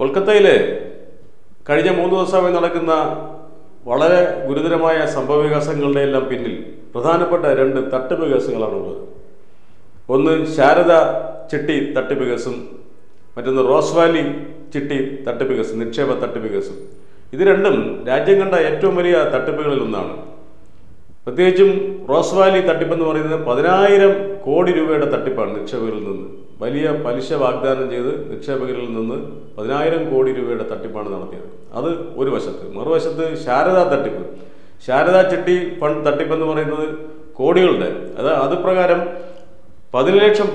കൊൽക്കത്തയിലെ കഴിഞ്ഞ മൂന്ന് ദിവസമായി നടക്കുന്ന വളരെ ഗുരുതരമായ സംഭവ വികാസങ്ങളുടെ എല്ലാം പിന്നിൽ പ്രധാനപ്പെട്ട രണ്ട് തട്ടിപ്പ് കേസുകളാണുള്ളത് ഒന്ന് ശാരദ ചിട്ടി തട്ടിപ്പ് കേസും മറ്റൊന്ന് റോസ് വാലി ചിട്ടി തട്ടിപ്പ് കേസ് നിക്ഷേപ തട്ടിപ്പ് കേസും. ഇത് രണ്ടും രാജ്യം കണ്ട ഏറ്റവും വലിയ തട്ടിപ്പുകളിൽ ഒന്നാണ്. പ്രത്യേകിച്ചും റോസ് വാലി തട്ടിപ്പെന്ന് പറയുന്നത് പതിനായിരം കോടി രൂപയുടെ തട്ടിപ്പാണ് നിക്ഷേപകരിൽ നിന്ന്. വലിയ പലിശ വാഗ്ദാനം ചെയ്ത് നിക്ഷേപകരിൽ നിന്ന് പതിനായിരം കോടി രൂപയുടെ തട്ടിപ്പാണ് നടത്തിയത്. അത് ഒരു വശത്ത്. മറുവശത്ത് ശാരദാ തട്ടിപ്പ്. ശാരദാ ചിട്ടി ഫണ്ട് തട്ടിപ്പെന്ന് പറയുന്നത് കോടികളുടെ. അത് അത് പ്രകാരം പതിനേഴ് ലക്ഷം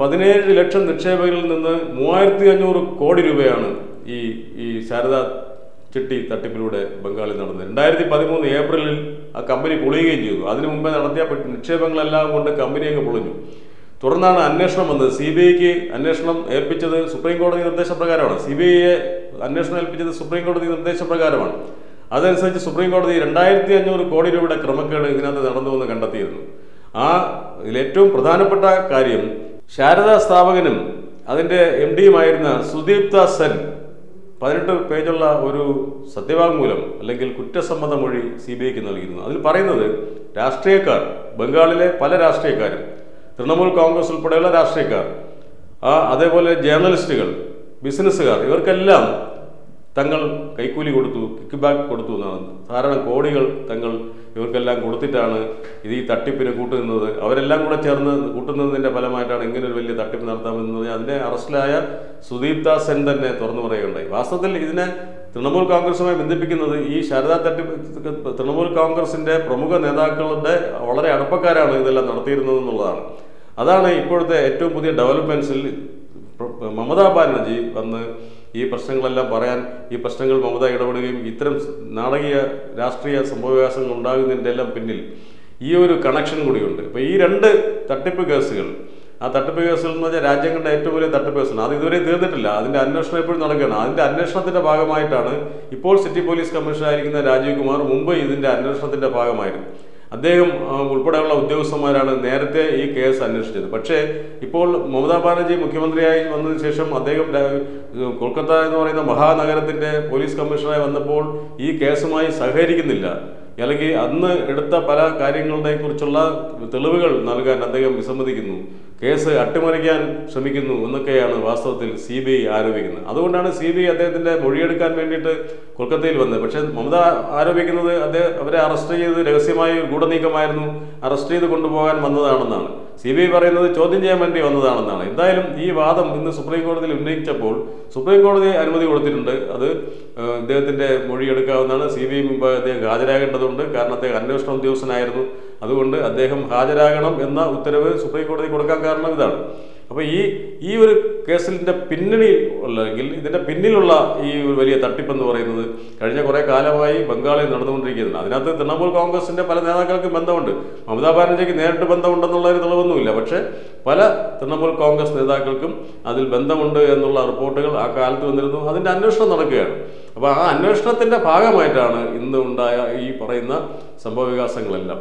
പതിനേഴ് ലക്ഷം നിക്ഷേപകരിൽ നിന്ന് മൂവായിരത്തി അഞ്ഞൂറ് കോടി രൂപയാണ് ഈ ഈ ശാരദാ ചിട്ടി തട്ടിപ്പിലൂടെ ബംഗാളിൽ നടന്നത്. രണ്ടായിരത്തി പതിമൂന്ന് ഏപ്രിലിൽ ആ കമ്പനി പൊളിയുകയും ചെയ്തു. അതിനു മുമ്പേ നടത്തിയ നിക്ഷേപങ്ങളെല്ലാം കൊണ്ട് കമ്പനിയൊക്കെ പൊളിഞ്ഞു. തുടർന്നാണ് അന്വേഷണം വന്നത്. സി ബി ഐക്ക് അന്വേഷണം ഏൽപ്പിച്ചത് സുപ്രീം കോടതി നിർദ്ദേശപ്രകാരമാണ്. സി ബി ഐയെ അന്വേഷണം ഏൽപ്പിച്ചത് സുപ്രീം കോടതി നിർദ്ദേശപ്രകാരമാണ്. അതനുസരിച്ച് സുപ്രീം കോടതി രണ്ടായിരത്തി അഞ്ഞൂറ് കോടി രൂപയുടെ ക്രമക്കേട് ഇതിനകത്ത് നടന്നുവെന്ന് കണ്ടെത്തിയിരുന്നു. ആ ഇതിലേറ്റവും പ്രധാനപ്പെട്ട കാര്യം ശാരദാ സ്ഥാപകനും അതിന്റെ എം ഡിയുമായിരുന്ന സുദീപ്ത സെൻ പതിനെട്ട് പേജുള്ള ഒരു സത്യവാങ്മൂലം അല്ലെങ്കിൽ കുറ്റസമ്മത മൊഴി സി ബി ഐക്ക് നൽകിയിരുന്നു. അതിൽ പറയുന്നത് രാഷ്ട്രീയക്കാർ ബംഗാളിലെ പല രാഷ്ട്രീയക്കാരും തൃണമൂൽ കോൺഗ്രസ് ഉൾപ്പെടെയുള്ള രാഷ്ട്രീയക്കാർ അതേപോലെ ജേർണലിസ്റ്റുകൾ ബിസിനസ്സുകാർ ഇവർക്കെല്ലാം തങ്ങൾ കൈക്കൂലി കൊടുത്തു കിക്ക് ബാക്ക് കൊടുത്തു എന്നാണ്. ധാരാളം കോടികൾ തങ്ങൾ ഇവർക്കെല്ലാം കൊടുത്തിട്ടാണ് ഇത് ഈ തട്ടിപ്പിന് കൂട്ടുനിന്നത്. അവരെല്ലാം കൂടെ ചേർന്ന് കൂട്ടുന്നതിന്റെ ഫലമായിട്ടാണ് ഇങ്ങനെ ഒരു വലിയ തട്ടിപ്പ് നടത്താമെന്നത് അതിനെ അറസ്റ്റിലായ സുദീപ്ത സെൻ തന്നെ തുറന്നു പറയുകയുണ്ടായി. വാസ്തവത്തിൽ ഇതിനെ തൃണമൂൽ കോൺഗ്രസുമായി ബന്ധിപ്പിക്കുന്നത് ഈ ശാരദാ തട്ടിപ്പ് തൃണമൂൽ കോൺഗ്രസിന്റെ പ്രമുഖ നേതാക്കളുടെ വളരെ അടുപ്പക്കാരാണ് ഇതെല്ലാം നടത്തിയിരുന്നത് എന്നുള്ളതാണ്. അതാണ് ഇപ്പോഴത്തെ ഏറ്റവും പുതിയ ഡെവലപ്മെന്റ്സിൽ മമതാ ബാനർജി വന്ന് ഈ പ്രശ്നങ്ങളെല്ലാം പറയാൻ ഈ പ്രശ്നങ്ങൾ മമത ഇടപെടുകയും ഇത്തരം നാടകീയ രാഷ്ട്രീയ സംഭവവികാസങ്ങൾ ഉണ്ടാകുന്നതിന്റെ എല്ലാം പിന്നിൽ ഈ ഒരു കണക്ഷൻ കൂടിയുണ്ട്. അപ്പോൾ ഈ രണ്ട് തട്ടിപ്പ് കേസുകൾ ആ തട്ടിപ്പ് കേസുകൾ എന്ന് പറഞ്ഞാൽ രാജ്യം കണ്ട ഏറ്റവും വലിയ തട്ടിപ്പ് കേസാണ്. അത് ഇതുവരെ തീർന്നിട്ടില്ല. അതിന്റെ അന്വേഷണം എപ്പോഴും നടക്കുകയാണ്. അതിന്റെ അന്വേഷണത്തിന്റെ ഭാഗമായിട്ടാണ് ഇപ്പോൾ സിറ്റി പോലീസ് കമ്മീഷണറായിരിക്കുന്ന രാജീവ് കുമാർ മുമ്പ് ഇതിന്റെ അന്വേഷണത്തിന്റെ ഭാഗമായിരുന്നു. അദ്ദേഹം ഉൾപ്പെടെയുള്ള ഉദ്യോഗസ്ഥന്മാരാണ് നേരത്തെ ഈ കേസ് അന്വേഷിച്ചത്. പക്ഷേ ഇപ്പോൾ മമതാ ബാനർജി മുഖ്യമന്ത്രിയായി വന്നതിന് ശേഷം അദ്ദേഹം കൊൽക്കത്ത എന്ന് പറയുന്ന മഹാനഗരത്തിന്റെ പോലീസ് കമ്മീഷണറായി വന്നപ്പോൾ ഈ കേസുമായി സഹകരിക്കുന്നില്ല. അല്ലെങ്കിൽ അന്ന് എടുത്ത പല കാര്യങ്ങളെ കുറിച്ചുള്ള തെളിവുകൾ നൽകാൻ അദ്ദേഹം വിസമ്മതിക്കുന്നു. കേസ് അട്ടിമറിക്കാൻ ശ്രമിക്കുന്നു എന്നൊക്കെയാണ് വാസ്തവത്തിൽ സി ബി ഐ ആരോപിക്കുന്നത്. അതുകൊണ്ടാണ് സി ബി ഐ അദ്ദേഹത്തിന്റെ മൊഴിയെടുക്കാൻ വേണ്ടിയിട്ട് കൊൽക്കത്തയിൽ വന്നത്. പക്ഷേ മമത ആരോപിക്കുന്നത് അദ്ദേഹം അവരെ അറസ്റ്റ് ചെയ്ത് രഹസ്യമായി ഗൂഢനീക്കമായിരുന്നു. അറസ്റ്റ് ചെയ്ത് കൊണ്ടുപോകാൻ വന്നതാണെന്നാണ്. സി ബി ഐ പറയുന്നത് ചോദ്യം ചെയ്യാൻ വേണ്ടി വന്നതാണെന്നാണ്. എന്തായാലും ഈ വാദം ഇന്ന് സുപ്രീം കോടതിയിൽ ഉന്നയിച്ചപ്പോൾ സുപ്രീം കോടതി അനുമതി കൊടുത്തിട്ടുണ്ട്. അത് അദ്ദേഹത്തിന്റെ മൊഴി മൊഴിയെടുക്കാവുന്നതാണ് സി ബി ഐ മുമ്പ് അദ്ദേഹം ഹാജരാകേണ്ടതുണ്ട് കാരണം അദ്ദേഹം അന്വേഷണ ഉദ്യോഗസ്ഥനായിരുന്നു. അതുകൊണ്ട് അദ്ദേഹം ഹാജരാകണം എന്ന ഉത്തരവ് സുപ്രീം കോടതി കൊടുക്കാൻ കാരണം ഇതാണ്. അപ്പോൾ ഈ ഈ ഒരു കേസിന്റെ പിന്നണി അല്ലെങ്കിൽ ഇതിന്റെ പിന്നിലുള്ള ഈ ഒരു വലിയ തട്ടിപ്പെന്ന് പറയുന്നത് കഴിഞ്ഞ കുറേ കാലമായി ബംഗാളിൽ നടന്നുകൊണ്ടിരിക്കുന്നതാണ് അതിനകത്ത് തൃണമൂൽ കോൺഗ്രസിന്റെ പല നേതാക്കൾക്കും ബന്ധമുണ്ട്. മമതാ ബാനർജിക്ക് നേരിട്ട് ബന്ധമുണ്ടെന്നുള്ള ഒരു തെളിവൊന്നുമില്ല പക്ഷേ പല തൃണമൂൽ കോൺഗ്രസ് നേതാക്കൾക്കും അതിൽ ബന്ധമുണ്ട് എന്നുള്ള റിപ്പോർട്ടുകൾ ആ കാലത്ത് വന്നിരുന്നു. അതിന്റെ അന്വേഷണം നടക്കുകയാണ്. അപ്പോൾ ആ അന്വേഷണത്തിന്റെ ഭാഗമായിട്ടാണ് ഇന്ന് ഉണ്ടായ ഈ പറയുന്ന സംഭവവികാസങ്ങളെല്ലാം.